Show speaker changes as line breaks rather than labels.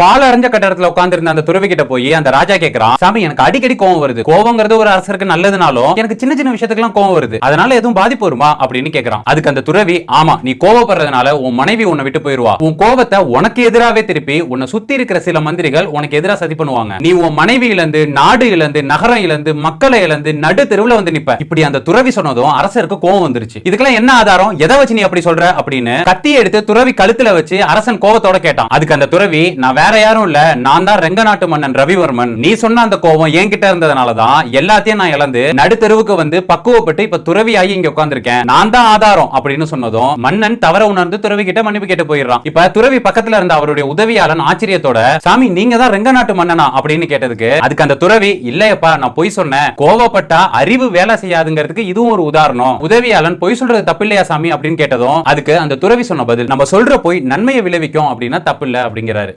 பால் அடைஞ்ச கட்டடத்துல உட்காந்துருந்த அந்த துறவி கிட்ட போய் அந்த ராஜா கேக்குறான் சாமி எனக்கு அடிக்கடி கோவம் வருது. கோவங்கிறது ஒரு அரசருக்கு நல்லதுனாலும் எனக்கு சின்ன சின்ன விஷயத்துக்குலாம் கோவம் வருது. அதனால எதுவும் பாதிப்பு வருமா? அப்படின்னு கேக்குறான். அதுக்கு அந்த துறவி ஆமா நீ கோவப்படுறதுனால உன் மனைவி உன்னை விட்டு போயிருவா. உன் கோவத்தை உனக்கு எதிராவே திருப்பி உன்னை சுத்தி இருக்கிற சில மந்திரிகள் உனக்கு எதிராக சதி பண்ணுவாங்க. நீ உன் மனைவி இழந்து நாடு இழந்து நகரம் இழந்து மக்களை இழந்து நடு தெருவுல வந்து நிப்ப. இப்படி அந்த துறவி சொன்னதும் அரசருக்கு கோவம் வந்துருச்சு. இதுக்கெல்லாம் என்ன ஆதாரம்? எதை வச்சு நீ அப்படி சொல்ற? அப்படின்னு கத்தியை எடுத்து துறவி கழுத்துல வச்சு அரசன் கோவத்தோட கேட்டான். அதுக்கு அந்த துறவி நான் வேற யாரும் இல்ல. நான் தான் ரெங்க நாட்டு மன்னன் ரவிவர்மன். நீ சொன்ன அந்த கோவம் என்கிட்ட இருந்ததுனாலதான் எல்லாத்தையும் நான் இழந்து நடுத்தெருவுக்கு வந்து பக்குவப்பட்டு இப்ப துறவி ஆகி இங்க உட்காந்துருக்கேன் நான் தான் ஆதாரம் அப்படின்னு சொன்னதும் மன்னன் தவற உணர்ந்து துறவி கிட்ட மன்னிப்பு கேட்டு போயிடுறான். இப்ப துறவி பக்கத்துல இருந்த அவருடைய உதவியாளன் ஆச்சரியத்தோட சாமி நீங்க தான் ரெங்க நாட்டு மன்னனா? அப்படின்னு கேட்டதுக்கு அதுக்கு அந்த துறவி இல்லையப்பா நான் பொய் சொன்னேன். கோவப்பட்டா அறிவு வேலை செய்யாதுங்கிறதுக்கு இதுவும் ஒரு உதாரணம். உதவியாளன் பொய் சொல்றது தப்பில்லையா சாமி? அப்படின்னு கேட்டதும் அதுக்கு அந்த துறவி சொன்ன பதில் நம்ம சொல்ற பொய் நன்மையை விளைவிக்கும் அப்படின்னா தப்பில்லை அப்படிங்கிறாரு.